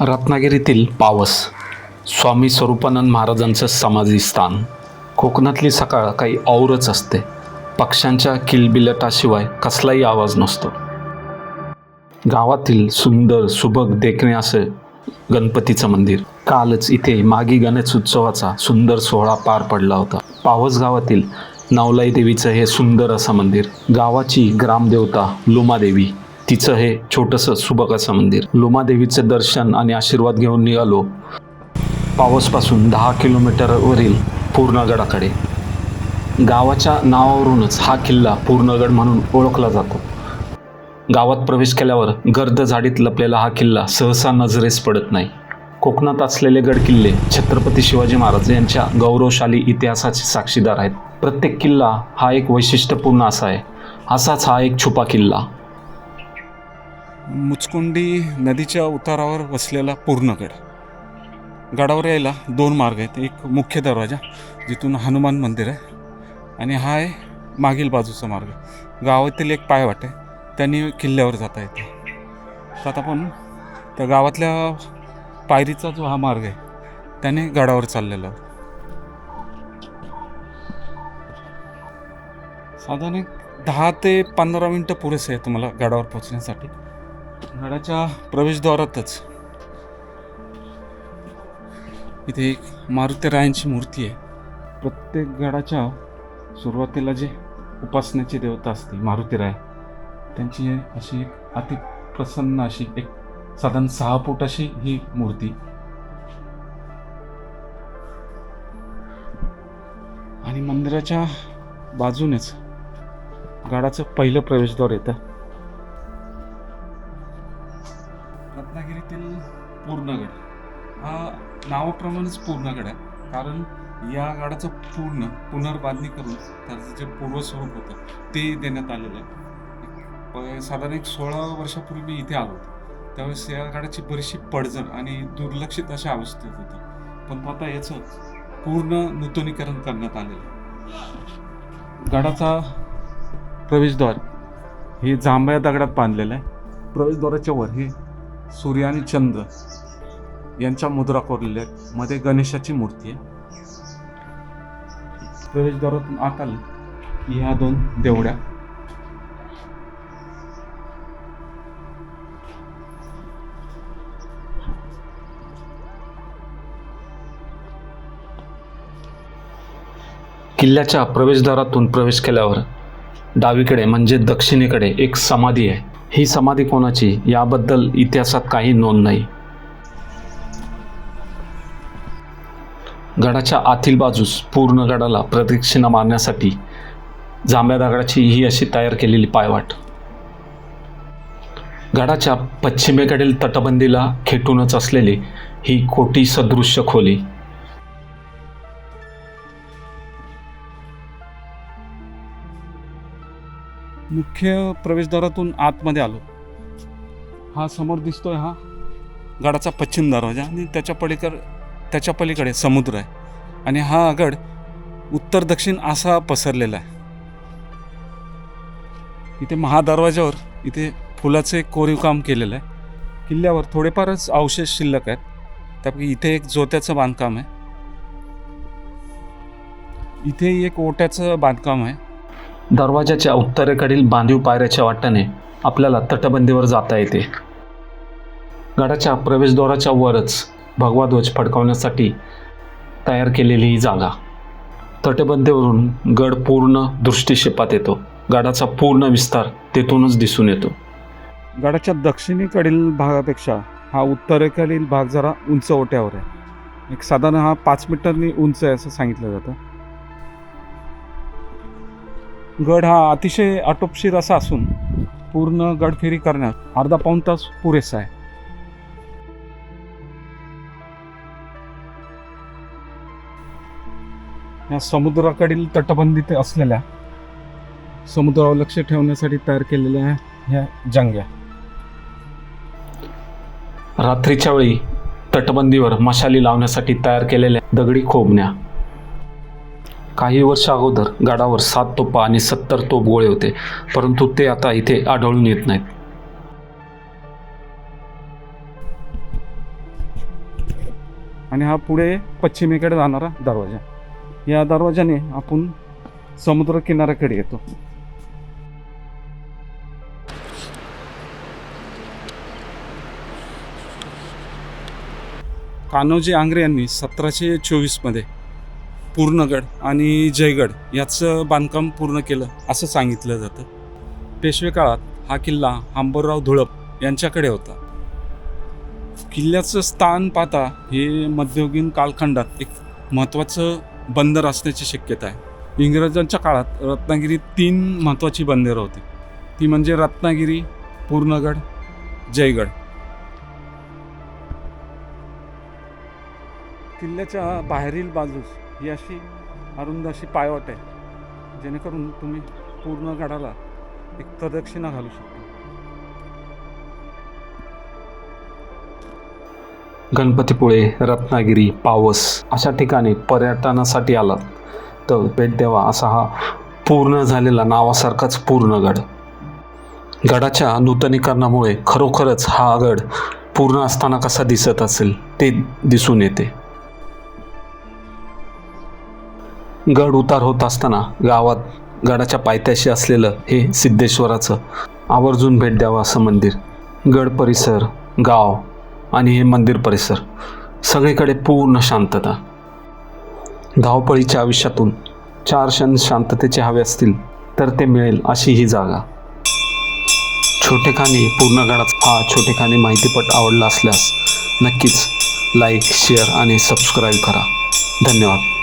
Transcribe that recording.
रत्नागिरीतील पावस. स्वामी स्वरूपानंद महाराजांचं समाधी स्थान. कोकणातली सकाळ काही औरच असते. पक्ष्यांच्या किलबिलटाशिवाय कसलाही आवाज नसतो. गावातील सुंदर सुबक देखणे असं गणपतीचं मंदिर. कालच इथे मागी गणेश उत्सवाचा सुंदर सोहळा पार पडला होता. पावस गावातील नवलाई देवीचं हे सुंदर असं मंदिर. गावाची ग्रामदेवता लुमादेवी. तिचं हे छोटंसं सुबक असं मंदिर. लोमादेवीचं दर्शन आणि आशीर्वाद घेऊन निघालो. पावसपासून दहा किलोमीटरवरील पूर्णगडाकडे. गावाच्या नावावरूनच हा किल्ला पूर्णगड म्हणून ओळखला जातो. गावात प्रवेश केल्यावर गर्द झाडीत लपलेला हा किल्ला सहसा नजरेस पडत नाही. कोकणात असलेले गड किल्ले छत्रपती शिवाजी महाराज यांच्या गौरवशाली इतिहासाचे साक्षीदार आहेत. प्रत्येक किल्ला हा एक वैशिष्ट्यपूर्ण असा आहे. असाच हा एक छुपा किल्ला. मुचकुंडी नदीच्या उतारावर वसलेला पूर्णगड गडावर यायला दोन मार्ग आहेत. एक मुख्य दरवाजा जिथून हनुमान मंदिर आहे आणि हा आहे मागील बाजूचा मार्ग. गावातील एक पायवाट आहे. त्यांनी किल्ल्यावर जाता येते. तर आता आपण त्या गावातल्या पायरीचा जो हा मार्ग आहे त्याने गडावर चाललेला साधारण एक दहा ते पंधरा मिनटं पुरेसे आहे तुम्हाला गडावर पोचण्यासाठी गडाच्या प्रवेशद्वारातच. इथे एक मारुतीरायांची मूर्ती आहे. प्रत्येक गडाच्या सुरुवातीला जे उपासनेची देवता असते मारुतीराय त्यांची अशी एक अति प्रसन्न अशी एक साधारण सहा फूट अशी ही मूर्ती. आणि मंदिराच्या बाजूनेच गडाचं पहिलं प्रवेशद्वार येतं. रत्नागिरीतील पूर्णगड. हा नावाप्रमाणेच पूर्णगड आहे. कारण या गडाचं पूर्ण पुनर्बांधणी करून त्याचं जे पूर्वस्वरूप होतं ते देण्यात आलेलं आहे. प- साधारण एक सोळा वर्षापूर्वी मी इथे आलो होतो. त्यावेळेस या गडाची बरीचशी पडझड आणि दुर्लक्षित अशा अवस्थेत होती. पण आता याचं पूर्ण नूतनीकरण करण्यात आलेलं आहे. गडाचा प्रवेशद्वार हे जांभळ्या दगडात बांधलेलं आहे. प्रवेशद्वाराच्या वर हे सूर्य आणि चंद्र यांच्या मुद्रा कोरलेल्या आहेत. मध्ये गणेशाची मूर्ती आहे. प्रवेशद्वारातून आत आलं. की ह्या दोन देवड्या. किल्ल्याच्या प्रवेशद्वारातून प्रवेश केल्यावर डावीकडे म्हणजे दक्षिणेकडे एक समाधी आहे. ही समाधी कोणाची? याबद्दल इतिहासात काही नोंद नाही. गडाच्या आतील बाजूस पूर्ण गडाला प्रदक्षिणा मारण्यासाठी जांभ्या दगडाची ही अशी तयार केलेली पायवाट. गडाच्या पश्चिमेकडील तटबंदीला खेटूनच असलेली ही कोटी सदृश्य खोली. मुख्य प्रवेशद्वारातून आतमध्ये आलो. हा समोर दिसतोय हा गडाचा पश्चिम दरवाजा आणि त्याच्या पलीकड त्याच्या पलीकडे समुद्र आहे. आणि हा गड उत्तर दक्षिण असा पसरलेला आहे. इथे महादरवाज्यावर इथे फुलाचे कोरीव काम केलेलं आहे. किल्ल्यावर थोडेफारच अवशेष शिल्लक आहेत. त्यापैकी इथे एक जोत्याचं बांधकाम आहे. इथे एक ओट्याचं बांधकाम आहे. दरवाजाच्या उत्तरेकडील बांधीव पायऱ्याच्या वाट्याने आपल्याला तटबंदीवर जाता येते. गडाच्या प्रवेशद्वाराच्या वरच भगवा ध्वज फडकावण्यासाठी तयार केलेली ही जागा. तटबंदीवरून गड पूर्ण दृष्टिक्षेपात येतो. गडाचा पूर्ण विस्तार तेथूनच दिसून येतो. गडाच्या दक्षिणेकडील भागापेक्षा हा उत्तरेकडील भाग जरा उंच ओट्यावर आहे. एक साधारण हा पाच मीटरनी उंच आहे असं सांगितलं जातं. गड हा अतिशय आटोपशीर असा असून पूर्ण गडफेरी करण्यात अर्धा पाऊण तास पुरेसा आहे. या समुद्राकडील तटबंदीत असलेल्या समुद्रावर लक्ष ठेवण्यासाठी तयार केलेल्या ह्या जंग्या. रात्रीच्या वेळी तटबंदीवर मशाली लावण्यासाठी तयार केलेल्या दगडी खोबण्या काही वर्ष अगोदर गडावर सात तोपा आणि सत्तर तोप गोळे होते परंतु ते आता इथे आढळून येत नाहीत. आणि हा पुढे पश्चिमेकडे जाणारा दरवाजा. या दरवाजाने आपण समुद्र किनाऱ्याकडे येतो. कान्होजी आंग्रे यांनी सतराशे चोवीसमध्ये पूर्णगड आणि जयगड याचं बांधकाम पूर्ण केलं असं सांगितलं जातं. पेशवे काळात हा किल्ला आंबरराव धुळप यांच्याकडे होता. किल्ल्याचं स्थान पाहता हे मध्ययुगीन कालखंडात एक महत्त्वाचं बंदर असण्याची शक्यता आहे. इंग्रजांच्या काळात रत्नागिरीत तीन महत्त्वाची बंदरं होती. ती म्हणजे रत्नागिरी पूर्णगड जयगड. किल्ल्याच्या बाहेरील बाजूस ही अशी अरुंद अशी पायवाट आहे जेणेकरून तुम्ही पूर्ण गडाला एक प्रदक्षिणा घालू शकता. गणपतीपुळे रत्नागिरी पावस अशा ठिकाणी पर्यटनासाठी आलात. तर भेट द्यावा असा हा पूर्ण झालेला नावासारखाच पूर्ण गड. गडाच्या नूतनीकरणामुळे खरोखरच हा गड पूर्ण असताना कसा दिसत असेल ते दिसून येते. गड उतार होत असताना गावात गडाच्या पायथ्याशी असलेलं हे सिद्धेश्वराचं आवर्जून भेट द्यावं असं मंदिर. गड परिसर गाव आणि हे मंदिर परिसर सगळीकडे पूर्ण शांतता. धावपळीच्या आयुष्यातून चार क्षण शांततेचे हवे असतील तर ते मिळेल अशी ही जागा. छोटेखानी पूर्ण गडाचा हा छोटेखानी माहितीपट आवडला असल्यास नक्कीच लाईक शेअर आणि सबस्क्राईब करा. धन्यवाद.